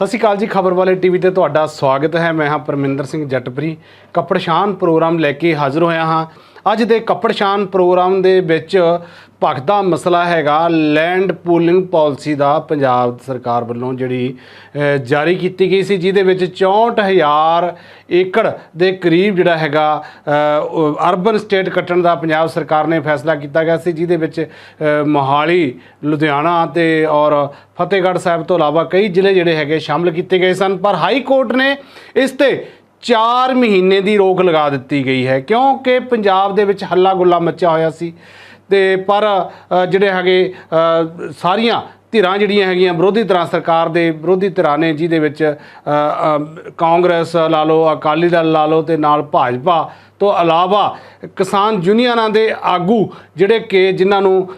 ਸਤਿ ਸ਼੍ਰੀ ਅਕਾਲ ਜੀ, ਖਬਰ ਵਾਲੇ ਟੀਵੀ ਤੇ ਤੁਹਾਡਾ ਸਵਾਗਤ ਹੈ। ਮੈਂ ਹਾਂ ਪਰਮਿੰਦਰ ਸਿੰਘ ਜੱਟਪਰੀ। ਕੱਪੜਸ਼ਾਨ ਪ੍ਰੋਗਰਾਮ ਲੈ ਕੇ ਹਾਜ਼ਰ ਹੋਇਆ ਹਾਂ। ਅੱਜ ਦੇ ਕੱਪੜਸ਼ਾਨ ਪ੍ਰੋਗਰਾਮ ਦੇ ਵਿੱਚ ਭਖਦਾ ਮਸਲਾ ਹੈਗਾ ਲੈਂਡ ਪੂਲਿੰਗ ਪਾਲਿਸੀ ਦਾ ਪੰਜਾਬ ਸਰਕਾਰ ਵੱਲੋਂ ਜਿਹੜੀ ਜਾਰੀ ਕੀਤੀ ਗਈ ਸੀ, ਜਿਹਦੇ ਵਿੱਚ 64000 ਏਕੜ ਦੇ ਕਰੀਬ ਜਿਹੜਾ ਹੈਗਾ ਅਰਬਨ ਸਟੇਟ ਕੱਟਣ ਦਾ ਪੰਜਾਬ ਸਰਕਾਰ ਨੇ ਫੈਸਲਾ ਕੀਤਾ ਗਿਆ ਸੀ, ਜਿਹਦੇ ਵਿੱਚ ਮੋਹਾਲੀ, ਲੁਧਿਆਣਾ ਤੇ ਔਰ ਫਤਿਹਗੜ੍ਹ ਸਾਹਿਬ ਤੋਂ ਇਲਾਵਾ ਕਈ ਜ਼ਿਲ੍ਹੇ ਜਿਹੜੇ ਹੈਗੇ ਸ਼ਾਮਲ ਕੀਤੇ ਗਏ ਸਨ। ਪਰ ਹਾਈ ਕੋਰਟ ਨੇ ਇਸ ਤੇ 4 ਮਹੀਨੇ ਦੀ ਰੋਕ ਲਗਾ ਦਿੱਤੀ ਗਈ ਹੈ, ਕਿਉਂਕਿ ਪੰਜਾਬ ਦੇ ਵਿੱਚ ਹੱਲਾ ਗੁੱਲਾ ਮੱਚਿਆ ਹੋਇਆ ਸੀ ਤੇ ਪਰ ਜਿਹੜੇ ਹੈਗੇ ਸਾਰੀਆਂ ਧਿਰਾਂ ਜਿਹੜੀਆਂ ਹੈਗੀਆਂ ਵਿਰੋਧੀ ਧਿਰਾਂ, ਸਰਕਾਰ ਦੇ ਵਿਰੋਧੀ ਧਿਰਾਂ ਨੇ, ਜਿਹਦੇ ਵਿੱਚ ਕਾਂਗਰਸ ਲਾ ਲਓ, ਅਕਾਲੀ ਦਲ ਲਾ ਲਓ ਤੇ ਨਾਲ ਭਾਜਪਾ ਤੋਂ ਇਲਾਵਾ ਕਿਸਾਨ ਯੂਨੀਅਨਾਂ ਦੇ ਆਗੂ ਜਿਹੜੇ ਕਿ ਜਿਨ੍ਹਾਂ ਨੂੰ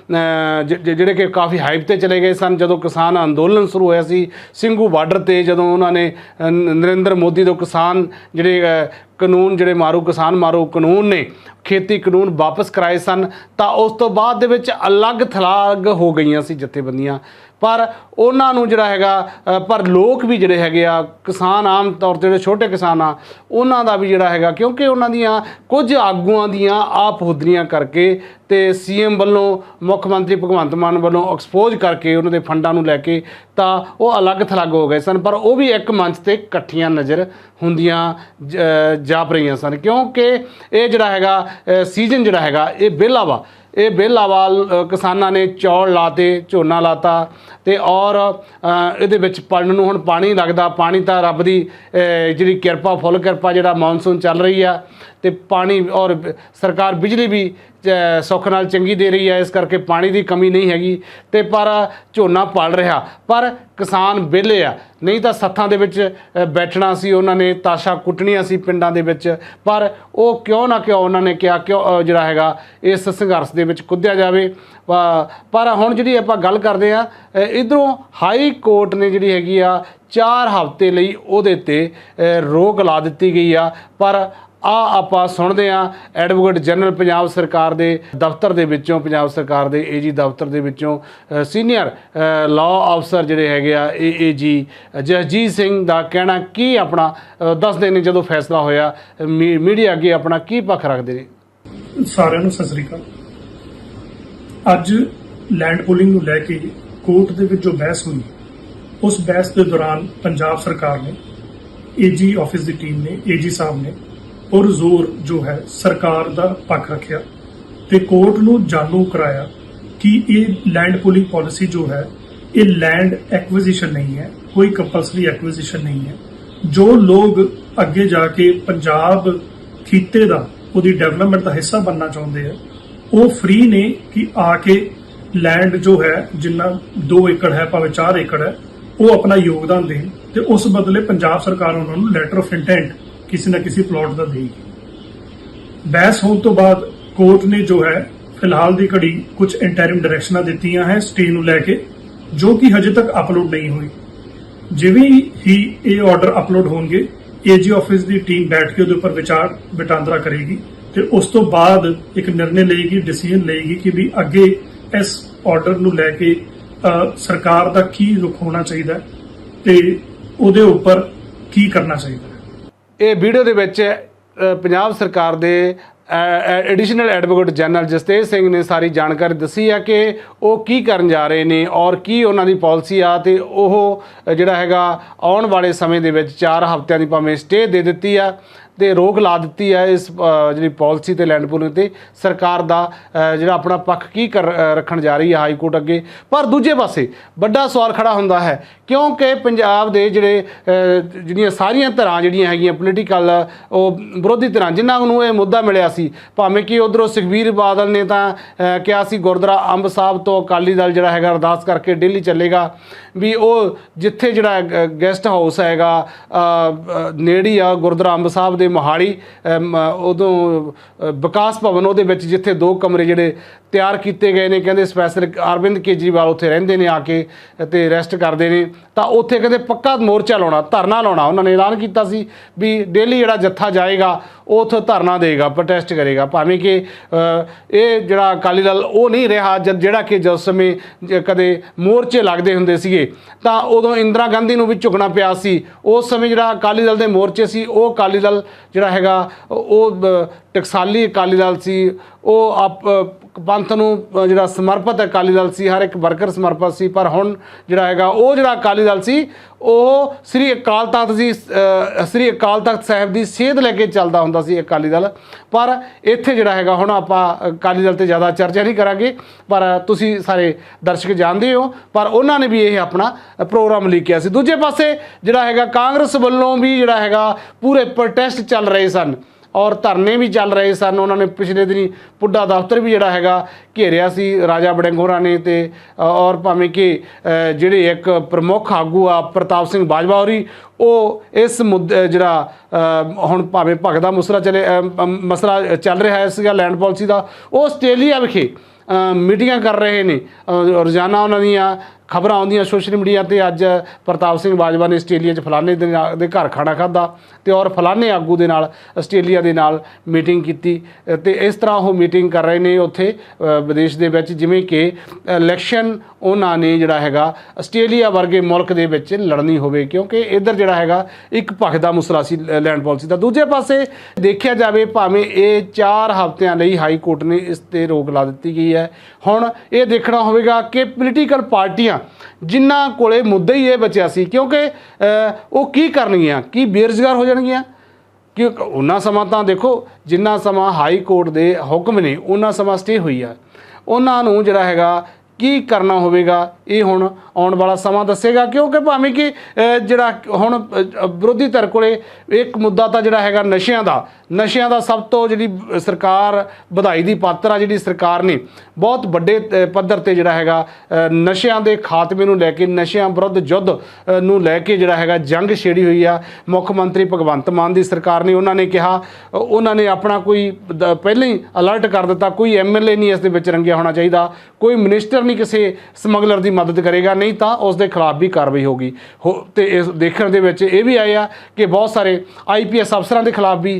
ਜਿਹੜੇ ਕਿ ਕਾਫੀ ਹਾਈਪ ਤੇ ਚਲੇ ਗਏ ਸਨ ਜਦੋਂ ਕਿਸਾਨ ਅੰਦੋਲਨ ਸ਼ੁਰੂ ਹੋਇਆ ਸੀ, ਸਿੰਘੂ ਬਾਰਡਰ ਤੇ ਜਦੋਂ ਉਹਨਾਂ ਨੇ ਨਰਿੰਦਰ ਮੋਦੀ ਤੋਂ ਕਿਸਾਨ ਜਿਹੜੇ ਕਾਨੂੰਨ ਜਿਹੜੇ ਮਾਰੂ, ਕਿਸਾਨ ਮਾਰੂ ਕਾਨੂੰਨ ਨੇ, ਖੇਤੀ ਕਾਨੂੰਨ ਵਾਪਸ ਕਰਾਏ ਸਨ, ਤਾਂ ਉਸ ਤੋਂ ਬਾਅਦ ਦੇ ਵਿੱਚ ਅਲੱਗ ਥਲਾਗ ਹੋ ਗਈਆਂ ਸੀ ਜਥੇਬੰਦੀਆਂ। ਪਰ ਉਹਨਾਂ ਨੂੰ ਜਿਹੜਾ ਹੈਗਾ ਪਰ ਲੋਕ ਵੀ ਜਿਹੜੇ ਹੈਗੇ ਆ, ਕਿਸਾਨ ਆਮ ਤੌਰ ਤੇ ਜਿਹੜੇ ਛੋਟੇ ਕਿਸਾਨ ਆ, ਉਹਨਾਂ ਦਾ ਵੀ ਜਿਹੜਾ ਹੈਗਾ, ਕਿਉਂਕਿ ਉਹਨਾਂ ਦੀਆਂ ਕੁਝ ਆਗੂਆਂ ਦੀਆਂ ਆਪ ਹੁਦਰੀਆਂ ਕਰਕੇ ਤੇ ਸੀਐਮ ਵੱਲੋਂ, ਮੁੱਖ ਮੰਤਰੀ ਭਗਵੰਤ ਮਾਨ ਵੱਲੋਂ ਐਕਸਪੋਜ਼ ਕਰਕੇ ਉਹਨਾਂ ਦੇ ਫੰਡਾਂ ਨੂੰ ਲੈ ਕੇ ਤਾਂ ਉਹ ਅਲੱਗ ਥਲੱਗ ਹੋ ਗਏ ਸਨ, ਪਰ ਉਹ ਵੀ ਇੱਕ ਮੰਚ ਤੇ ਇਕੱਠੀਆਂ ਨਜ਼ਰ ਹੁੰਦੀਆਂ ਜਾਪ ਰਹੀਆਂ ਸਨ, ਕਿਉਂਕਿ ਇਹ ਜਿਹੜਾ ਹੈਗਾ ਸੀਜ਼ਨ ਜਿਹੜਾ ਹੈਗਾ, ਇਹ ਵਿਹਲਾ ਵਾ। ਇਹ ਵਿਹਲਾ ਵਾ ਕਿਸਾਨਾਂ ਨੇ ਚੌਲ ਲਾਤੇ, ਝੋਨਾ ਲਾਤਾ ਤੇ ਔਰ ਇਹਦੇ ਵਿੱਚ ਪੜਨ ਨੂੰ ਹੁਣ ਪਾਣੀ ਲੱਗਦਾ, ਪਾਣੀ ਤਾਂ ਰੱਬ ਦੀ ਜਿਹੜੀ ਕਿਰਪਾ, ਫੁੱਲ ਕਿਰਪਾ ਜਿਹੜਾ ਮੌਨਸੂਨ ਚੱਲ ਰਹੀ ਆ ਤੇ ਪਾਣੀ ਔਰ ਸਰਕਾਰ ਬਿਜਲੀ ਵੀ ਸੁੱਖ ਨਾਲ ਚੰਗੀ ਦੇ ਰਹੀ ਹੈ, ਇਸ ਕਰਕੇ ਪਾਣੀ ਦੀ ਕਮੀ ਨਹੀਂ ਹੈਗੀ ਤੇ ਪਰ ਝੋਨਾ ਪਲ ਰਿਹਾ। ਪਰ ਕਿਸਾਨ ਵਿਹਲੇ ਆ। ਨਹੀਂ ਤਾਂ ਸੱਥਾਂ ਦੇ ਵਿੱਚ ਬੈਠਣਾ ਸੀ, ਉਹਨਾਂ ਨੇ ਤਾਸ਼ਾ ਕੁੱਟਣੀਆਂ ਸੀ ਪਿੰਡਾਂ ਦੇ ਵਿੱਚ। ਪਰ ਉਹ ਕਿਉਂ ਨਾ ਕਿਉਂ ਉਹਨਾਂ ਨੇ ਕਿਹਾ, ਕਿਉਂ ਜਿਹੜਾ ਹੈਗਾ, ਇਸ ਸੰਘਰਸ਼ ਦੇ ਵਿੱਚ ਕੁੱਦਿਆ ਜਾਵੇ। ਪਰ ਹੁਣ ਜਿਹੜੀ ਆਪਾਂ ਗੱਲ ਕਰਦੇ ਆ ਇਧਰੋਂ ਹਾਈ ਕੋਰਟ ਨੇ ਜਿਹੜੀ ਹੈਗੀ ਆ 4 ਹਫ਼ਤੇ ਲਈ ਉਹਦੇ ਤੇ ਰੋਕ ਲਾ ਦਿੱਤੀ ਗਈ ਆ। ਪਰ ਆ ਆਪਾਂ ਸੁਣਦੇ ਆ ਐਡਵੋਕੇਟ ਜਨਰਲ ਪੰਜਾਬ ਸਰਕਾਰ ਦੇ ਦਫ਼ਤਰ ਦੇ ਵਿੱਚੋਂ, ਪੰਜਾਬ ਸਰਕਾਰ ਦੇ ਏਜੀ ਦਫ਼ਤਰ ਦੇ ਵਿੱਚੋਂ ਸੀਨੀਅਰ ਲਾਅ ਅਫਸਰ ਜਿਹੜੇ ਹੈਗੇ ਆ ਏਏਜੀ ਜਸਜੀਤ ਸਿੰਘ ਦਾ ਕਹਿਣਾ ਕੀ ਆਪਣਾ ਦੱਸਦੇ ਨੇ ਜਦੋਂ ਫੈਸਲਾ ਹੋਇਆ, ਮੀ- ਮੀਡੀਆ ਅੱਗੇ ਆਪਣਾ ਕੀ ਪੱਖ ਰੱਖਦੇ ਨੇ? ਸਾਰਿਆਂ ਨੂੰ ਸਤਿ ਸ੍ਰੀ ਅਕਾਲ। ਅੱਜ ਲੈਂਡ ਪੂਲਿੰਗ ਨੂੰ ਲੈ ਕੇ ਕੋਰਟ ਦੇ ਵਿੱਚ ਜੋ ਬਹਿਸ ਹੋਈ, ਉਸ ਬਹਿਸ ਦੇ ਦੌਰਾਨ ਪੰਜਾਬ ਸਰਕਾਰ ਨੇ ਏਜੀ ਆਫਿਸ ਦੀ ਟੀਮ ਨੇ, ਏਜੀ ਸਾਹਿਬ ਨੇ ਔਰ ਜ਼ੋਰ ਜੋ ਹੈ ਸਰਕਾਰ ਦਾ ਪੱਖ ਰੱਖਿਆ ਤੇ ਕੋਰਟ ਨੂੰ ਜਾਣੂ ਕਰਾਇਆ ਕਿ ਇਹ ਲੈਂਡ ਪੂਲਿੰਗ ਪਾਲਿਸੀ ਜੋ ਹੈ, ਇਹ ਲੈਂਡ ਐਕੁਜੀਸ਼ਨ ਨਹੀਂ ਹੈ, ਕੋਈ ਕੰਪਲਸਰੀ ਐਕੁਜੀਸ਼ਨ ਨਹੀਂ ਹੈ। ਜੋ ਲੋਕ ਅੱਗੇ ਜਾ ਕੇ ਪੰਜਾਬ ਖਿੱਤੇ ਦਾ, ਉਹਦੀ ਡਿਵੈਲਪਮੈਂਟ ਦਾ ਹਿੱਸਾ ਬਣਨਾ ਚਾਹੁੰਦੇ ਆ, ਉਹ ਫ੍ਰੀ ਨੇ ਕਿ ਆ ਕੇ ਲੈਂਡ ਜੋ ਹੈ, ਜਿੰਨਾ 2 ਏਕੜ ਹੈ, ਭਾਵੇਂ 4 ਏਕੜ ਹੈ, ਉਹ ਆਪਣਾ ਯੋਗਦਾਨ ਦੇਣ ਤੇ ਉਸ ਬਦਲੇ ਪੰਜਾਬ ਸਰਕਾਰ ਉਹਨਾਂ ਨੂੰ ਲੈਟਰ ਆਫ ਇੰਟੈਂਟ ਕਿਸੇ ਨਾ ਕਿਸੇ ਪਲਾਟ ਦਾ ਦੇਗੀ ਬਹਿਸ ਹੋਣ ਤੋਂ ਬਾਅਦ ਕੋਰਟ ਨੇ ਜੋ ਹੈ, ਫਿਲਹਾਲ ਦੀ ਘੜੀ ਕੁਝ ਇੰਟਰਿਮ ਡਾਇਰੈਕਸ਼ਨਾਂ ਦਿੱਤੀਆਂ ਹੈ ਸਟੇ ਨੂੰ ਲੈ ਕੇ, ਜੋ ਕਿ ਹਜੇ ਤੱਕ ਅਪਲੋਡ ਨਹੀਂ ਹੋਈ। ਜਿਵੇਂ ਹੀ ਇਹ ਆਰਡਰ ਅਪਲੋਡ ਹੋਣਗੇ ਏਜੀ ਆਫਿਸ ਦੀ ਟੀਮ ਬੈਠ ਕੇ ਉਹਦੇ ਉੱਪਰ ਵਿਚਾਰ ਵਟਾਂਦਰਾ ਕਰੇਗੀ ਤੇ ਉਸ ਤੋਂ ਬਾਅਦ ਇੱਕ ਨਿਰਣੇ ਲਏਗੀ ਡਿਸੀਜਨ ਲਏਗੀ ਕਿ ਵੀ ਅੱਗੇ ਇਸ ਆਰਡਰ ਨੂੰ ਲੈ ਕੇ ਸਰਕਾਰ ਦਾ ਕੀ ਰੁਖ ਹੋਣਾ ਚਾਹੀਦਾ ਹੈ ਤੇ ਉਹਦੇ ਉੱਪਰ ਕੀ ਕਰਨਾ ਚਾਹੀਦਾ ਇਹ ਵੀਡੀਓ ਦੇ ਵਿੱਚ ਪੰਜਾਬ ਸਰਕਾਰ ਦੇ additional advocate general Jastej Singh ਨੇ ਸਾਰੀ ਜਾਣਕਾਰੀ ਦੱਸੀ ਆ ਕਿ ਉਹ ਕੀ ਕਰਨ ਜਾ ਰਹੇ ਨੇ ਔਰ ਕੀ ਉਹਨਾਂ ਦੀ ਪਾਲਿਸੀ ਆ ਤੇ ਉਹ ਜਿਹੜਾ ਹੈਗਾ ਆਉਣ ਵਾਲੇ ਸਮੇਂ ਦੇ ਵਿੱਚ 4 ਹਫ਼ਤਿਆਂ ਦੀ ਭਾਵੇਂ ਸਟੇ ਦੇ ਦਿੱਤੀ ਆ। ਤੇ ਰੋਕ ਲਾ ਦਿੱਤੀ ਹੈ ਇਸ ਜਿਹੜੀ ਪਾਲਿਸੀ ਤੇ ਲੈਂਡ ਪੂਲਿੰਗ ਤੇ ਸਰਕਾਰ ਦਾ ਜਿਹੜਾ ਆਪਣਾ ਪੱਖ ਕੀ ਕਰ ਰੱਖਣ ਜਾ ਰਹੀ ਹੈ ਹਾਈ ਕੋਰਟ ਅੱਗੇ। ਪਰ ਦੂਜੇ ਪਾਸੇ ਵੱਡਾ ਸਵਾਲ ਖੜਾ ਹੁੰਦਾ ਹੈ, ਕਿਉਂਕਿ ਪੰਜਾਬ ਦੇ ਜਿਹੜੇ ਜਿਹੜੀਆਂ ਸਾਰੀਆਂ ਧਰਾਂ ਜਿਹੜੀਆਂ ਹੈਗੀਆਂ ਪੋਲੀਟੀਕਲ ਉਹ ਵਿਰੋਧੀ ਧਿਰਾਂ, ਜਿਨ੍ਹਾਂ ਨੂੰ ਇਹ ਮੁੱਦਾ ਮਿਲਿਆ ਸੀ, ਭਾਵੇਂ ਕਿ ਉਧਰੋਂ ਸੁਖਬੀਰ ਬਾਦਲ ਨੇ ਤਾਂ ਕਿਹਾ ਸੀ ਗੁਰਦੁਆਰਾ ਅੰਬ ਸਾਹਿਬ ਤੋਂ ਅਕਾਲੀ ਦਲ ਜਿਹੜਾ ਹੈਗਾ ਅਰਦਾਸ ਕਰਕੇ ਦਿੱਲੀ ਚੱਲੇਗਾ, ਵੀ ਉਹ ਜਿੱਥੇ ਜਿਹੜਾ ਗੈਸਟ ਹਾਊਸ ਹੈਗਾ ਨੇੜੀ ਆ ਗੁਰਦੁਆਰਾ ਅੰਬ ਸਾਹਿਬ ਦੇ ਮੋਹਾਲੀ ਉਦੋਂ ਵਿਕਾਸ ਭਵਨ ਉਹਦੇ ਵਿੱਚ ਜਿੱਥੇ ਦੋ ਕਮਰੇ ਜਿਹੜੇ ਤਿਆਰ ਕੀਤੇ ਗਏ ਨੇ, ਕਹਿੰਦੇ ਸਪੈਸ਼ਲ ਅਰਵਿੰਦ ਕੇਜਰੀਵਾਲ ਉੱਥੇ ਰਹਿੰਦੇ ਨੇ ਆ ਕੇ ਤੇ ਰੈਸਟ ਕਰਦੇ ਨੇ। ਤਾਂ ਉੱਥੇ ਕਹਿੰਦੇ ਪੱਕਾ ਮੋਰਚਾ ਲਾਉਣਾ, ਧਰਨਾ ਲਾਉਣਾ, ਉਹਨਾਂ ਨੇ ਐਲਾਨ ਕੀਤਾ ਸੀ ਵੀ ਡੇਲੀ ਜਿਹੜਾ ਜੱਥਾ ਜਾਏਗਾ, ਉਹ ਉੱਥੇ ਧਰਨਾ ਦੇਗਾ ਪ੍ਰੋਟੈਸਟ ਕਰੇਗਾ। ਭਾਵੇਂ ਕਿ ਇਹ ਜਿਹੜਾ ਅਕਾਲੀ ਦਲ, ਉਹ ਨਹੀਂ ਰਿਹਾ, ਜਦ ਜਿਹੜਾ ਕਿ ਜਿਸ ਸਮੇਂ ਜ- ਕਦੇ ਮੋਰਚੇ ਲੱਗਦੇ ਹੁੰਦੇ ਸੀਗੇ, ਤਾਂ ਉਦੋਂ ਇੰਦਰਾ ਗਾਂਧੀ ਨੂੰ ਵੀ ਝੁਕਣਾ ਪਿਆ ਸੀ। ਉਸ ਸਮੇਂ ਜਿਹੜਾ ਅਕਾਲੀ ਦਲ ਦੇ ਮੋਰਚੇ ਸੀ, ਉਹ ਅਕਾਲੀ ਦਲ ਜਿਹੜਾ ਹੈਗਾ, ਉਹ ਟਕਸਾਲੀ ਅਕਾਲੀ ਦਲ ਸੀ, ਉਹ ਆਪ ਪੰਥ ਨੂੰ ਜਿਹੜਾ ਸਮਰਪਿਤ ਅਕਾਲੀ ਦਲ ਸੀ, ਹਰ ਇੱਕ ਵਰਕਰ ਸਮਰਪਿਤ ਸੀ, ਪਰ ਹੁਣ ਜਿਹੜਾ ਹੈਗਾ, ਉਹ ਜਿਹੜਾ ਅਕਾਲੀ ਦਲ ਸੀ, ਉਹ ਸ੍ਰੀ ਅਕਾਲ ਤਖਤ ਜੀ ਸ੍ਰੀ ਅਕਾਲ ਤਖਤ ਸਾਹਿਬ ਦੀ ਸੇਧ ਲੈ ਕੇ ਚੱਲਦਾ ਹੁੰਦਾ ਸੀ ਅਕਾਲੀ ਦਲ। ਪਰ ਇੱਥੇ ਜਿਹੜਾ ਹੈਗਾ, ਹੁਣ ਆਪਾਂ ਅਕਾਲੀ ਦਲ ਤੇ ਜ਼ਿਆਦਾ ਚਰਚਾ ਨਹੀਂ ਕਰਾਂਗੇ, ਪਰ ਤੁਸੀਂ ਸਾਰੇ ਦਰਸ਼ਕ ਜਾਣਦੇ ਹੋ, ਪਰ ਉਹਨਾਂ ਨੇ ਵੀ ਇਹ ਆਪਣਾ ਪ੍ਰੋਗਰਾਮ ਲਿਖਿਆ ਸੀ। ਦੂਜੇ ਪਾਸੇ ਜਿਹੜਾ ਹੈਗਾ, ਕਾਂਗਰਸ ਵੱਲੋਂ ਵੀ ਜਿਹੜਾ ਹੈਗਾ, ਪੂਰੇ ਪ੍ਰੋਟੈਸਟ ਚੱਲ ਰਹੇ ਸਨ। ਔਰ ਧਰਨੇ ਵੀ ਚੱਲ ਰਹੇ ਸਨ, ਉਹਨਾਂ ਨੇ ਪਿਛਲੇ ਦਿਨੀ ਪੁੱਡਾ ਦਫ਼ਤਰ ਵੀ ਜਿਹੜਾ ਹੈਗਾ ਘੇਰਿਆ ਸੀ, ਰਾਜਾ ਬੜਿੰਗ ਨੇ ਤੇ ਔਰ ਭਾਵੇਂ ਕਿ ਜਿਹੜੇ ਇੱਕ ਪ੍ਰਮੁੱਖ ਆਗੂ ਆ ਪ੍ਰਤਾਪ ਸਿੰਘ ਬਾਜਵਾ ਹੋਰੀ, ਉਹ ਇਸ ਮੁੱਦੇ, ਜਿਹੜਾ ਹੁਣ ਭਾਵੇਂ ਭਗਦਾ ਮੁਸਰਾ ਚਲੇ ਮਸਲਾ ਚੱਲ ਰਿਹਾ ਹੈ ਸੀਗਾ ਲੈਂਡ ਪਾਲਿਸੀ ਦਾ, ਉਹ ਆਸਟ੍ਰੇਲੀਆ ਵਿਖੇ ਮੀਟਿੰਗਾਂ ਕਰ ਰਹੇ ਨੇ ਰੋਜ਼ਾਨਾ ਉਹਨਾਂ ਦੀਆਂ ਖਬਰਾਂ ਆਉਂਦੀਆਂ ਸੋਸ਼ਲ ਮੀਡੀਆ ਤੇ ਅੱਜ ਪ੍ਰਤਾਪ ਸਿੰਘ ਬਾਜਵਾ ਨੇ ਆਸਟ੍ਰੇਲੀਆ 'ਚ ਫਲਾਣੇ ਦੇ ਦੇ ਘਰ ਖਾਣਾ ਖਾਦਾ ਤੇ ਔਰ ਫਲਾਣੇ ਆਗੂ ਦੇ ਨਾਲ ਆਸਟ੍ਰੇਲੀਆ ਦੇ ਨਾਲ ਮੀਟਿੰਗ ਕੀਤੀ। ਅ, ਤੇ ਇਸ ਤਰ੍ਹਾਂ ਉਹ ਮੀਟਿੰਗ ਕਰ ਰਹੇ ਨੇ ਉੱਥੇ ਵਿਦੇਸ਼ ਦੇ ਵਿੱਚ ਜਿਵੇਂ ਕਿ ਇਲੈਕਸ਼ਨ ਉਹਨਾਂ ਨੇ ਜਿਹੜਾ ਹੈਗਾ ਆਸਟ੍ਰੇਲੀਆ ਵਰਗੇ ਮੁਲਕ ਦੇ ਵਿੱਚ ਲੜਨੀ ਹੋਵੇ ਕਿਉਂਕਿ ਇੱਧਰ ਜਿਹੜਾ ਹੈਗਾ ਇੱਕ ਪੱਖ ਦਾ ਮੁਸਲਾ ਸੀ ਲੈਂਡ ਪਾਲਿਸੀ ਦਾ। ਦੂਜੇ ਪਾਸੇ ਦੇਖਿਆ ਜਾਵੇ ਭਾਵੇਂ ਇਹ 4 ਹਫ਼ਤਿਆਂ ਲਈ ਹਾਈ ਕੋਰਟ ਨੇ ਇਸ ਤੇ ਰੋਕ ਲਾ ਦਿੱਤੀ ਗਈ ਹੈ। ਹੁਣ ਇਹ ਦੇਖਣਾ ਹੋਵੇਗਾ ਕਿ ਪੋਲੀਟੀਕਲ ਪਾਰਟੀਆਂ ਜਿਨ੍ਹਾਂ ਕੋਲੇ ਮੁੱਦਾ ਹੀ ਇਹ ਬਚਿਆ ਸੀ ਕਿਉਂਕਿ ਅ, ਉਹ ਕੀ ਕਰਨਗੀਆਂ? ਕੀ ਬੇਰੁਜ਼ਗਾਰ ਹੋ ਜਾਣਗੀਆਂ? ਕਿ ਉਹਨਾਂ ਸਮਾਂ ਤਾਂ ਦੇਖੋ ਜਿੰਨਾ ਸਮਾਂ ਹਾਈ ਕੋਰਟ ਦੇ ਹੁਕਮ ਨੇ ਉਹਨਾਂ ਸਮਾਂ ਸਟੇ ਹੋਈ ਆ। ਉਹਨਾਂ ਨੂੰ ਜਿਹੜਾ ਹੈਗਾ ਕੀ ਕਰਨਾ ਹੋਵੇਗਾ? ਇਹ ਹੁਣ ਆਉਣ ਵਾਲਾ ਸਮਾਂ ਦੱਸੇਗਾ, ਕਿਉਂਕਿ ਭਾਵੇਂ ਕਿ ਜਿਹੜਾ ਹੁਣ ਵਿਰੋਧੀ ਧਿਰ ਕੋਲੇ ਇੱਕ ਮੁੱਦਾ ਤਾਂ ਜਿਹੜਾ ਹੈਗਾ ਨਸ਼ਿਆਂ ਦਾ। ਨਸ਼ਿਆਂ ਦਾ ਸਭ ਤੋਂ ਜਿਹੜੀ ਸਰਕਾਰ ਵਧਾਈ ਦੀ ਪਾਤਰ ਆ ਜਿਹੜੀ ਸਰਕਾਰ ਨੇ, ਬਹੁਤ ਵੱਡੇ ਪੱਧਰ ਤੇ ਜਿਹੜਾ ਹੈਗਾ ਨਸ਼ਿਆਂ ਦੇ ਖਾਤਮੇ ਨੂੰ ਲੈ ਕੇ, ਨਸ਼ਿਆਂ ਵਿਰੁੱਧ ਯੁੱਧ ਨੂੰ ਲੈ ਕੇ ਜਿਹੜਾ ਹੈਗਾ ਜੰਗ ਛੇੜੀ ਹੋਈ ਆ। ਮੁੱਖ ਮੰਤਰੀ ਭਗਵੰਤ ਮਾਨ ਦੀ ਸਰਕਾਰ ਨੇ, ਉਹਨਾਂ ਨੇ ਕਿਹਾ, ਉਹਨਾਂ ਨੇ ਆਪਣਾ ਕੋਈ, ਦ- ਪਹਿਲਾਂ ਹੀ ਅਲਰਟ ਕਰ ਦਿੱਤਾ, ਕੋਈ ਐਮਐਲਏ ਨਹੀਂ ਇਸ ਦੇ ਵਿੱਚ ਰੰਗਿਆ ਹੋਣਾ ਚਾਹੀਦਾ, ਕੋਈ ਮਿਨਿਸਟਰ ਨਹੀਂ ਕਿਸੇ ਸਮਗਲਰ ਦੀ ਮਦਦ ਕਰੇਗਾ, ਨਹੀਂ ਤਾਂ ਉਸ ਦੇ ਖਿਲਾਫ ਵੀ ਕਾਰਵਾਈ ਹੋਗੀ ਹੋ- ਤੇ ਇਸ ਦੇਖਣ ਦੇ ਵਿੱਚ ਇਹ ਵੀ ਆਇਆ ਕਿ ਬਹੁਤ ਸਾਰੇ ਆਈਪੀਐਸ ਅਫਸਰਾਂ ਦੇ ਖਿਲਾਫ ਵੀ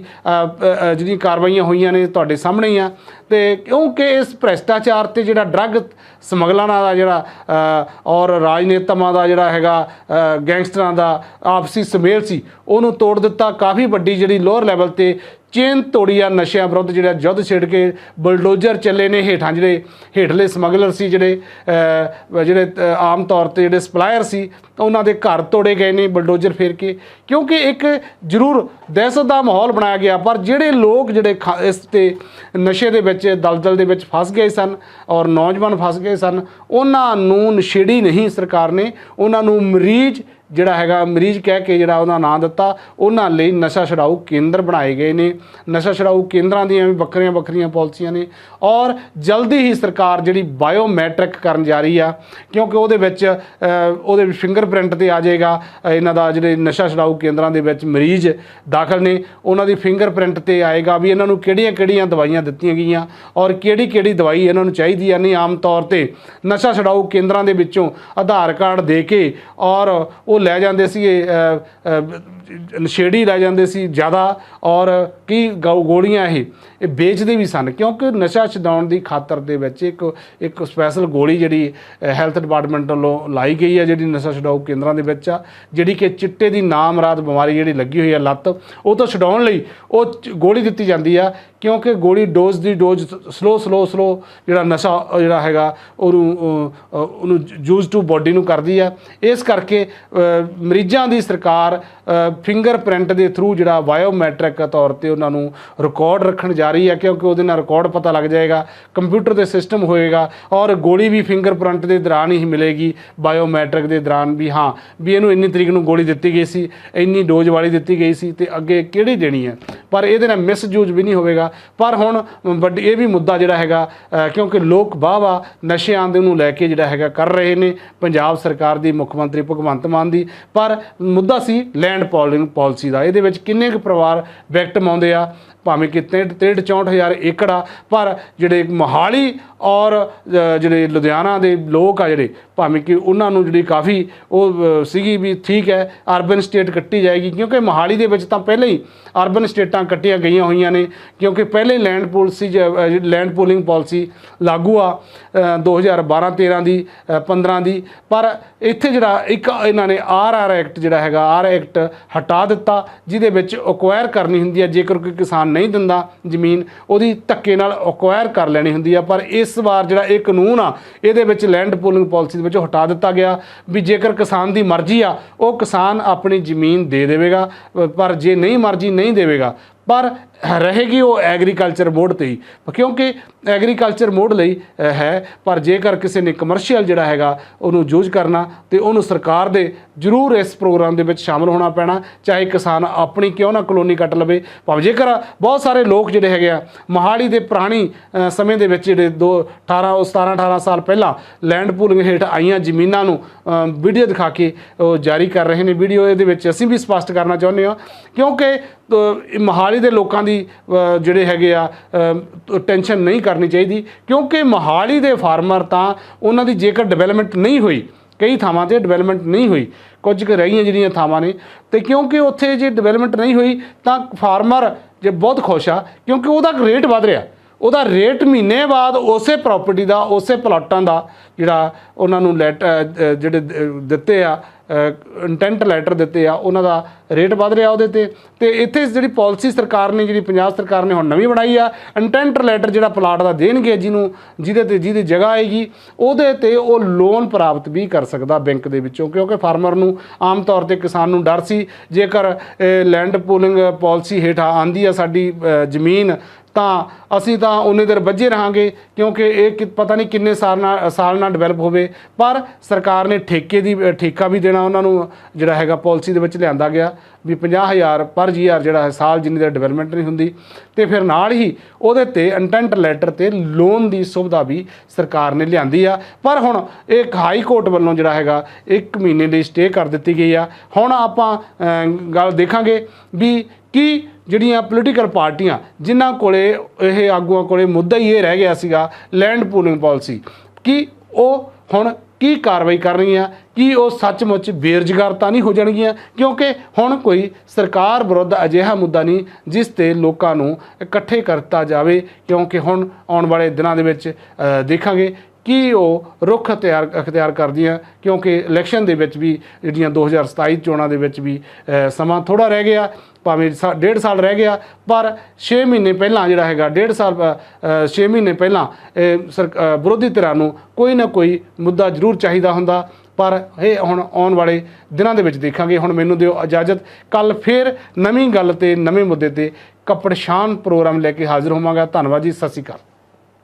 ਜਿਹੜੀਆਂ ਕਾਰਵਾਈਆਂ ਹੋਈਆਂ ਨੇ ਤੁਹਾਡੇ ਸਾਹਮਣੇ ਹੀ ਆ। ਤੇ ਕਿਉਂਕਿ ਇਸ ਭ੍ਰਿਸ਼ਟਾਚਾਰ ਤੇ ਜਿਹੜਾ ਡਰੱਗ ਸਮਗਲਰਾਂ ਦਾ ਜਿਹੜਾ ਔਰ ਰਾਜਨੇਤਾਵਾਂ ਦਾ ਜਿਹੜਾ ਹੈਗਾ ਗੈਂਗਸਟਰਾਂ ਦਾ ਆਪਸੀ ਸੁਮੇਲ ਸੀ, ਉਹਨੂੰ ਤੋੜ ਦਿੱਤਾ। ਕਾਫੀ ਵੱਡੀ ਜਿਹੜੀ ਲੋਅਰ ਲੈਵਲ ਤੇ ਚੇਨ ਤੋੜੀ ਆ ਨਸ਼ਿਆਂ ਵਿਰੁੱਧ ਜਿਹੜਾ ਯੁੱਧ ਛੇੜ ਕੇ ਬਲਡੋਜ਼ਰ ਚੱਲੇ ਨੇ ਹੇਠਾਂ ਜਿਹੜੇ ਹੇਠਲੇ ਸਮਗਲਰ ਸੀ ਜਿਹੜੇ ਜਿਹੜੇ ਆਮ ਤੌਰ ਤੇ ਜਿਹੜੇ ਸਪਲਾਇਰ ਸੀ ਉਹਨਾਂ ਦੇ ਘਰ ਤੋੜੇ ਗਏ ਨੇ ਬਲਡੋਜ਼ਰ ਫੇਰ ਕੇ। ਕਿਉਂਕਿ ਇੱਕ ਜ਼ਰੂਰ ਦਹਿਸ਼ਤ ਦਾ ਮਾਹੌਲ ਬਣਾਇਆ ਗਿਆ, ਪਰ ਜਿਹੜੇ ਲੋਕ ਜਿਹੜੇ ਖਾ- ਇਸ ਤੇ ਨਸ਼ੇ ਦੇ ਵਿੱਚ, ਦਲਦਲ ਦੇ ਵਿੱਚ ਫਸ ਗਏ ਸਨ ਔਰ ਨੌਜਵਾਨ ਫਸ ਗਏ ਸਨ, ਉਹਨਾਂ ਨੂੰ ਨਸ਼ੇੜੀ ਨਹੀਂ ਸਰਕਾਰ ਨੇ, ਉਹਨਾਂ ਨੂੰ ਮਰੀਜ਼ ਜਿਹੜਾ ਹੈਗਾ ਮਰੀਜ਼ ਕਹਿ ਕੇ ਜਿਹੜਾ ਉਹਨਾਂ ਨਾਂ ਦਿੱਤਾ ਉਹਨਾਂ ਲਈ ਨਸ਼ਾ ਛਡਾਊ ਕੇਂਦਰ ਬਣਾਏ ਗਏ ਨੇ। ਨਸ਼ਾ ਛਡਾਊ ਕੇਂਦਰਾਂ ਦੀਆਂ ਵੀ ਵੱਖਰੀਆਂ ਵੱਖਰੀਆਂ ਪਾਲਿਸੀਆਂ ਨੇ। ਔਰ ਜਲਦੀ ਹੀ ਸਰਕਾਰ ਜਿਹੜੀ ਬਾਇਓਮੈਟ੍ਰਿਕ ਕਰਨ ਜਾ ਰਹੀ ਆ ਕਿਉਂਕਿ ਉਹਦੇ ਵਿੱਚ ਅ, ਉਹਦੇ ਫਿੰਗਰਪ੍ਰਿੰਟ ਤੇ ਆ ਜਾਏਗਾ। ਇਹਨਾਂ ਦਾ ਜਿਹੜੇ ਨਸ਼ਾ ਛਡਾਊ ਕੇਂਦਰਾਂ ਦੇ ਵਿੱਚ ਮਰੀਜ਼ ਦਾਖਲ ਨੇ। ਉਹਨਾਂ ਦੀ ਫਿੰਗਰਪ੍ਰਿੰਟ ਤੇ ਆਏਗਾ ਵੀ ਇਹਨਾਂ ਨੂੰ ਕਿਹੜੀਆਂ ਕਿਹੜੀਆਂ ਦਵਾਈਆਂ ਦਿੱਤੀਆਂ ਗਈਆਂ ਔਰ ਕਿਹੜੀ ਕਿਹੜੀ ਦਵਾਈ ਇਹਨਾਂ ਨੂੰ ਚਾਹੀਦੀ ਆ। ਨਹੀਂ ਆਮ ਤੌਰ ਤੇ ਨਸ਼ਾ ਛਡਾਊ ਕੇਂਦਰਾਂ ਦੇ ਵਿੱਚੋਂ ਆਧਾਰ ਕਾਰਡ ਦੇ ਕੇ ਔਰ ਉਹ ਲੈ ਜਾਂਦੇ ਸੀ ਨਸ਼ੇੜੀ ਲੈ ਜਾਂਦੇ ਸੀ ਜ਼ਿਆਦਾ, ਔਰ ਕੀ ਗੋ- ਗੋਲੀਆਂ ਇਹ ਇਹ ਵੇਚਦੇ ਵੀ ਸਨ, ਕਿਉਂਕਿ ਨਸ਼ਾ ਛਡਾਉਣ ਦੀ ਖਾਤਰ ਦੇ ਵਿੱਚ ਇੱਕ ਇੱਕ ਸਪੈਸ਼ਲ ਗੋਲੀ ਜਿਹੜੀ ਹੈਲਥ ਡਿਪਾਰਟਮੈਂਟ ਵੱਲੋਂ ਲਾਈ ਗਈ ਹੈ, ਜਿਹੜੀ ਨਸ਼ਾ ਛਡਾਊ ਕੇਂਦਰਾਂ ਦੇ ਵਿੱਚ ਆ, ਜਿਹੜੀ ਕਿ ਚਿੱਟੇ ਦੀ ਨਾਮਰਾਦ ਬਿਮਾਰੀ ਜਿਹੜੀ ਲੱਗੀ ਹੋਈ ਹੈ ਲੱਤ, ਉਹ ਤੋਂ ਛਡਾਉਣ ਲਈ ਉਹ ਚ- ਗੋਲੀ ਦਿੱਤੀ ਜਾਂਦੀ ਆ ਕਿਉਂਕਿ ਗੋਲੀ ਡੋਜ਼ ਦੀ ਡੋਜ਼ ਸਲੋ ਸਲੋ ਸਲੋ ਜਿਹੜਾ ਨਸ਼ਾ ਜਿਹੜਾ ਹੈਗਾ, ਉਹਨੂੰ ਉਹਨੂੰ ਯੂਜ਼ ਟੂ ਬਾਡੀ ਨੂੰ ਕਰਦੀ ਆ ਇਸ ਕਰਕੇ ਮਰੀਜ਼ਾਂ ਦੀ ਸਰਕਾਰ ਫਿੰਗਰਪ੍ਰਿੰਟ ਦੇ ਥਰੂ ਜਿਹੜਾ ਬਾਇਓਮੈਟ੍ਰਿਕ ਤੌਰ ਤੇ ਉਹਨਾਂ ਨੂੰ ਰਿਕਾਰਡ ਰੱਖਣ ਜਾ ਰਹੀ ਹੈ, ਕਿਉਂਕਿ ਉਹਦੇ ਨਾਲ ਰਿਕਾਰਡ ਪਤਾ ਲੱਗ ਜਾਏਗਾ ਕੰਪਿਊਟਰ 'ਤੇ ਸਿਸਟਮ ਹੋਏਗਾ ਔਰ ਗੋਲੀ ਵੀ ਫਿੰਗਰ ਪ੍ਰਿੰਟ ਦੇ ਦੌਰਾਨ ਹੀ ਮਿਲੇਗੀ ਬਾਇਓਮੈਟ੍ਰਿਕ ਦੇ ਦੌਰਾਨ ਵੀ ਹਾਂ, ਵੀ ਇਹਨੂੰ ਇੰਨੀ ਤਰੀਕ ਨੂੰ ਗੋਲੀ ਦਿੱਤੀ ਗਈ ਸੀ, ਇੰਨੀ ਡੋਜ਼ ਵਾਲੀ ਦਿੱਤੀ ਗਈ ਸੀ ਤੇ ਅੱਗੇ ਕਿਹੜੀ ਦੇਣੀ ਹੈ। ਪਰ ਇਹਦੇ ਨਾਲ ਮਿਸਯੂਜ਼ ਵੀ ਨਹੀਂ ਹੋਵੇਗਾ ਪਰ ਹੁਣ ਵੱਡੀ ਇਹ ਵੀ ਮੁੱਦਾ ਜਿਹੜਾ ਹੈਗਾ ਕਿਉਂਕਿ ਲੋਕ ਵਾਹ ਵਾਹ ਨਸ਼ਿਆਂ ਦੇ ਨੂੰ ਲੈ ਕੇ ਜਿਹੜਾ ਹੈਗਾ ਕਰ ਰਹੇ ਨੇ, ਪੰਜਾਬ ਸਰਕਾਰ ਦੀ, ਮੁੱਖ ਮੰਤਰੀ ਭਗਵੰਤ ਮਾਨ ਦੀ, ਪਰ ਮੁੱਦਾ ਸੀ ਲੈਂਡ ਪੋਲਿੰਗ ਪਾਲਿਸੀ ਦਾ। ਇਹਦੇ ਵਿੱਚ ਕਿੰਨੇ ਕੁ ਪਰਿਵਾਰ ਵਿਕਟਮ ਆਉਂਦੇ ਆ, ਭਾਵੇਂ ਕਿ 63 64000 ਏਕੜ ਆ, ਪਰ ਜਿਹੜੇ ਮੋਹਾਲੀ ਔਰ ਜਿਹੜੇ ਲੁਧਿਆਣਾ ਦੇ ਲੋਕ ਆ ਜਿਹੜੇ ਭਾਵੇਂ ਕਿ ਉਹਨਾਂ ਨੂੰ ਜਿਹੜੀ ਕਾਫੀ ਉਹ ਸੀਗੀ ਵੀ ਠੀਕ ਹੈ ਅਰਬਨ ਸਟੇਟ ਕੱਟੀ ਜਾਏਗੀ ਕਿਉਂਕਿ ਮੋਹਾਲੀ ਦੇ ਵਿੱਚ ਤਾਂ ਪਹਿਲਾਂ ਹੀ ਅਰਬਨ ਸਟੇਟਾਂ ਕੱਟੀਆਂ ਗਈਆਂ ਹੋਈਆਂ ਨੇ ਕਿਉਂਕਿ ਪਹਿਲੇ land policy land pooling policy ਲਾਗੂ ਆ 2012-13 ਦੀ ਅ, 15 ਦੀ ਪਰ ਇੱਥੇ ਜਿਹੜਾ ਇੱਕ ਇਹਨਾਂ ਨੇ ਆਰ ਆਰ ਐਕਟ ਜਿਹੜਾ ਹੈਗਾ ਆਰ ਐਕਟ ਹਟਾ ਦਿੱਤਾ ਜਿਹਦੇ ਵਿੱਚ ਅਕਵਾਇਰ ਕਰਨੀ ਹੁੰਦੀ ਹੈ ਜੇਕਰ ਕੋਈ ਕਿਸਾਨ ਨਹੀਂ ਦਿੰਦਾ ਜ਼ਮੀਨ ਉਹਦੀ ਧੱਕੇ ਨਾਲ ਅਕਵਾਇਰ ਕਰ ਲੈਣੀ ਹੁੰਦੀ ਆ ਪਰ ਇਸ ਵਾਰ ਜਿਹੜਾ ਇਹ ਕਾਨੂੰਨ ਆ ਇਹਦੇ ਵਿੱਚ ਲੈਂਡ ਪੂਲਿੰਗ ਪਾਲਿਸੀ ਦੇ ਵਿੱਚ ਹਟਾ ਦਿੱਤਾ ਗਿਆ ਵੀ ਜੇਕਰ ਕਿਸਾਨ ਦੀ ਮਰਜ਼ੀ ਆ, ਉਹ ਕਿਸਾਨ ਆਪਣੀ ਜ਼ਮੀਨ ਦੇ ਦੇਵੇਗਾ ਪਰ ਜੇ ਨਹੀਂ ਮਰਜ਼ੀ ਨਹੀਂ ਦੇਵੇਗਾ ਪਰ ਰਹੇਗੀ ਉਹ ਐਗਰੀਕਲਚਰ ਮੋਡ ਤੇ ਹੀ। ਕਿਉਂਕਿ ਐਗਰੀਕਲਚਰ ਮੋਡ ਲਈ ਹੈ, ਪਰ ਜੇਕਰ ਕਿਸੇ ਨੇ ਕਮਰਸ਼ੀਅਲ ਜਿਹੜਾ ਹੈਗਾ, ਉਹਨੂੰ ਯੂਜ਼ ਕਰਨਾ, ਤੇ ਉਹਨੂੰ ਸਰਕਾਰ ਦੇ ਜ਼ਰੂਰ ਇਸ ਪ੍ਰੋਗਰਾਮ ਦੇ ਵਿੱਚ ਸ਼ਾਮਲ ਹੋਣਾ ਪੈਣਾ, ਚਾਹੇ ਕਿਸਾਨ ਆਪਣੀ ਕਿਉਂ ਨਾ ਕਲੋਨੀ ਕੱਟ ਲਵੇ। ਭਾਵੇਂ ਜੇਕਰ ਬਹੁਤ ਸਾਰੇ ਲੋਕ ਜਿਹੜੇ ਹੈਗੇ ਆ, ਮੋਹਾਲੀ ਦੇ ਪੁਰਾਣੀ ਸਮੇਂ ਦੇ ਵਿੱਚ ਜਿਹੜੇ ਦੋ 18 ਉਹ 17 18 ਸਾਲ ਪਹਿਲਾਂ ਲੈਂਡ ਪੂਲਿੰਗ ਹੇਠ ਆਈਆਂ ਜ਼ਮੀਨਾਂ ਨੂੰ ਵੀਡੀਓ ਦਿਖਾ ਕੇ ਉਹ ਜਾਰੀ ਕਰ ਰਹੇ ਨੇ। ਵੀਡੀਓ ਇਹਦੇ ਵਿੱਚ ਅਸੀਂ ਵੀ ਸਪਸ਼ਟ ਕਰਨਾ ਚਾਹੁੰਦੇ ਹਾਂ, ਕਿਉਂਕਿ ਮੋਹਾਲੀ ਦੇ ਲੋਕਾਂ ਦੀ ਜਿਹੜੇ ਹੈਗੇ ਆ ਟੈਨਸ਼ਨ ਨਹੀਂ ਕਰਨੀ ਚਾਹੀਦੀ। ਕਿਉਂਕਿ ਮੋਹਾਲੀ ਦੇ ਫਾਰਮਰ ਤਾਂ ਉਹਨਾਂ ਦੀ ਜੇਕਰ ਡਿਵੈਲਪਮੈਂਟ ਨਹੀਂ ਹੋਈ, ਕਈ ਥਾਵਾਂ ਤੇ ਡਿਵੈਲਪਮੈਂਟ ਨਹੀਂ ਹੋਈ, ਕੁਝ ਕੁ ਰਹੀਆਂ ਜਿਹੜੀਆਂ ਥਾਵਾਂ ਨੇ, ਤੇ ਕਿਉਂਕਿ ਉੱਥੇ ਜੇ ਡਿਵੈਲਪਮੈਂਟ ਨਹੀਂ ਹੋਈ, ਤਾਂ ਫਾਰਮਰ ਜੇ ਬਹੁਤ ਖੁਸ਼ ਆ, ਕਿਉਂਕਿ ਉਹਦਾ ਰੇਟ ਵਧ ਰਿਹਾ। ਉਹਦਾ ਰੇਟ ਮਹੀਨੇ ਬਾਅਦ ਉਸੇ ਪ੍ਰਾਪਰਟੀ ਦਾ, ਉਸੇ ਪਲਾਟਾਂ ਦਾ ਜਿਹੜਾ ਉਹਨਾਂ ਨੂੰ ਲੈਟ ਜਿਹੜੇ ਦਿੱਤੇ ਆ ਇੰਟੈਂਟ ਲੈਟਰ ਦਿੱਤੇ ਆ, ਉਹਨਾਂ ਦਾ ਰੇਟ ਵਧ ਰਿਹਾ ਉਹਦੇ ਤੇ। ਤੇ ਇੱਥੇ ਜਿਹੜੀ ਪਾਲਿਸੀ ਸਰਕਾਰ ਨੇ, ਜਿਹੜੀ ਪੰਜਾਬ ਸਰਕਾਰ ਨੇ ਹੁਣ ਨਵੀਂ ਬਣਾਈ ਆ ਇੰਟੈਂਟ ਲੈਟਰ ਜਿਹੜਾ ਪਲਾਟ ਦਾ ਦੇਣਗੇ ਜਿਹਨੂੰ, ਜਿਹਦੇ ਤੇ, ਜਿਹਦੀ ਜਗ੍ਹਾ ਆਏਗੀ, ਉਹਦੇ ਤੇ ਉਹ ਲੋਨ ਪ੍ਰਾਪਤ ਵੀ ਕਰ ਸਕਦਾ ਬੈਂਕ ਦੇ ਵਿੱਚੋਂ, ਕਿਉਂਕਿ ਫਾਰਮਰ ਨੂੰ ਆਮ ਤੌਰ ਤੇ ਕਿਸਾਨ ਨੂੰ ਡਰ ਸੀ। ਜੇਕਰ ਲੈਂਡ ਪੂਲਿੰਗ ਪਾਲਿਸੀ ਹੇਠ ਆਂਦੀ ਆ ਸਾਡੀ ਜ਼ਮੀਨ ਤਾਂ ਅਸੀਂ ਤਾਂ ਉਨੇ ਦੇਰ ਵੱਜੇ ਰਹਾਂਗੇ, ਕਿਉਂਕਿ ਇਹ ਕਿ- ਪਤਾ ਨਹੀਂ ਕਿੰਨੇ ਸਾਲ ਨਾਲ ਸਾਲ ਨਾਲ ਡਿਵੈਲਪ ਹੋਵੇ। ਪਰ ਸਰਕਾਰ ਨੇ ਠੇਕੇ ਦੀ ਠੇਕਾ ਵੀ ਦੇਣਾ ਉਹਨਾਂ ਨੂੰ, ਜਿਹੜਾ ਹੈਗਾ ਪਾਲਿਸੀ ਦੇ ਵਿੱਚ ਲਿਆਂਦਾ ਗਿਆ, ਵੀ 50000 ਪਰ ਜੀਆਰ ਜਿਹੜਾ ਹੈ, ਸਾਲ ਜਿੰਨੀ ਦੇਰ ਡਿਵੈਲਪਮੈਂਟ ਨਹੀਂ ਹੁੰਦੀ। ਤੇ ਫਿਰ ਨਾਲ ਹੀ ਉਹਦੇ ਤੇ ਇੰਟੈਂਟ ਲੈਟਰ ਤੇ ਲੋਨ ਦੀ ਸੁਵਿਧਾ ਵੀ ਸਰਕਾਰ ਨੇ ਲਿਆਂਦੀ ਆ। ਪਰ ਹੁਣ ਇਹ ਹਾਈ ਕੋਰਟ ਵੱਲੋਂ ਜਿਹੜਾ ਹੈਗਾ 1 ਮਹੀਨੇ ਲਈ ਸਟੇ ਕਰ ਦਿੱਤੀ ਗਈ ਆ। ਹੁਣ ਆਪਾਂ ਗੱਲ ਦੇਖਾਂਗੇ ਵੀ ਕੀ ਜਿਹੜੀਆਂ ਪੋਲੀਟੀਕਲ ਪਾਰਟੀਆਂ, ਜਿਨ੍ਹਾਂ ਕੋਲੇ ਇਹ ਆਗੂਆਂ ਕੋਲੇ ਮੁੱਦਾ ਹੀ ਇਹ ਰਹਿ ਗਿਆ ਸੀਗਾ ਲੈਂਡ ਪੂਲਿੰਗ ਪਾਲਿਸੀ ਕਿ ਉਹ ਹੁਣ ਕੀ ਕਾਰਵਾਈ ਕਰ ਰਹੀਆਂ, ਕੀ ਉਹ ਸੱਚਮੁੱਚ ਬੇਰੁਜ਼ਗਾਰ ਤਾਂ ਨਹੀਂ ਹੋ ਜਾਣਗੀਆਂ, ਕਿਉਂਕਿ ਹੁਣ ਕੋਈ ਸਰਕਾਰ ਵਿਰੁੱਧ ਅਜਿਹਾ ਮੁੱਦਾ ਨਹੀਂ, ਜਿਸ ਤੇ ਲੋਕਾਂ ਨੂੰ ਇਕੱਠੇ ਕਰਤਾ ਜਾਵੇ, ਕਿਉਂਕਿ ਹੁਣ ਆਉਣ ਵਾਲੇ ਦਿਨਾਂ ਦੇ ਵਿੱਚ ਦੇਖਾਂਗੇ ਕੀ ਉਹ ਰੁੱਖ ਅਖਤਿਆਰ ਅਖਤਿਆਰ ਕਰਦੀਆਂ? ਕਿਉਂਕਿ ਇਲੈਕਸ਼ਨ ਦੇ ਵਿੱਚ ਵੀ ਜਿਹੜੀਆਂ 2027 ਚੋਣਾਂ ਦੇ ਵਿੱਚ ਵੀ ਸਮਾਂ ਥੋੜਾ ਰਹਿ ਗਿਆ, ਭਾਵੇਂ ਸਾ- ਡੇਢ ਸਾਲ ਰਹਿ ਗਿਆ, ਪਰ 6 ਮਹੀਨੇ ਪਹਿਲਾਂ ਜਿਹੜਾ ਹੈਗਾ, ਡੇਢ ਸਾਲ 6 ਮਹੀਨੇ ਪਹਿਲਾਂ, ਇਹ ਵਿਰੋਧੀ ਧਿਰਾਂ ਨੂੰ ਕੋਈ ਨਾ ਕੋਈ ਮੁੱਦਾ ਜ਼ਰੂਰ ਚਾਹੀਦਾ ਹੁੰਦਾ। ਪਰ ਇਹ ਹੁਣ ਆਉਣ ਵਾਲੇ ਦਿਨਾਂ ਦੇ ਵਿੱਚ ਦੇਖਾਂਗੇ। ਹੁਣ ਮੈਨੂੰ ਦਿਓ ਇਜਾਜ਼ਤ। ਕੱਲ ਫੇਰ ਨਵੀਂ ਗੱਲ ਤੇ ਨਵੇਂ ਮੁੱਦੇ ਤੇ ਕੱਪੜ ਸ਼ਾਨ ਪ੍ਰੋਗਰਾਮ ਲੈ ਕੇ ਹਾਜ਼ਰ ਹੋਵਾਂਗਾ। ਧੰਨਵਾਦ ਜੀ। ਸਤਿ ਸ਼੍ਰੀ ਅਕਾਲ।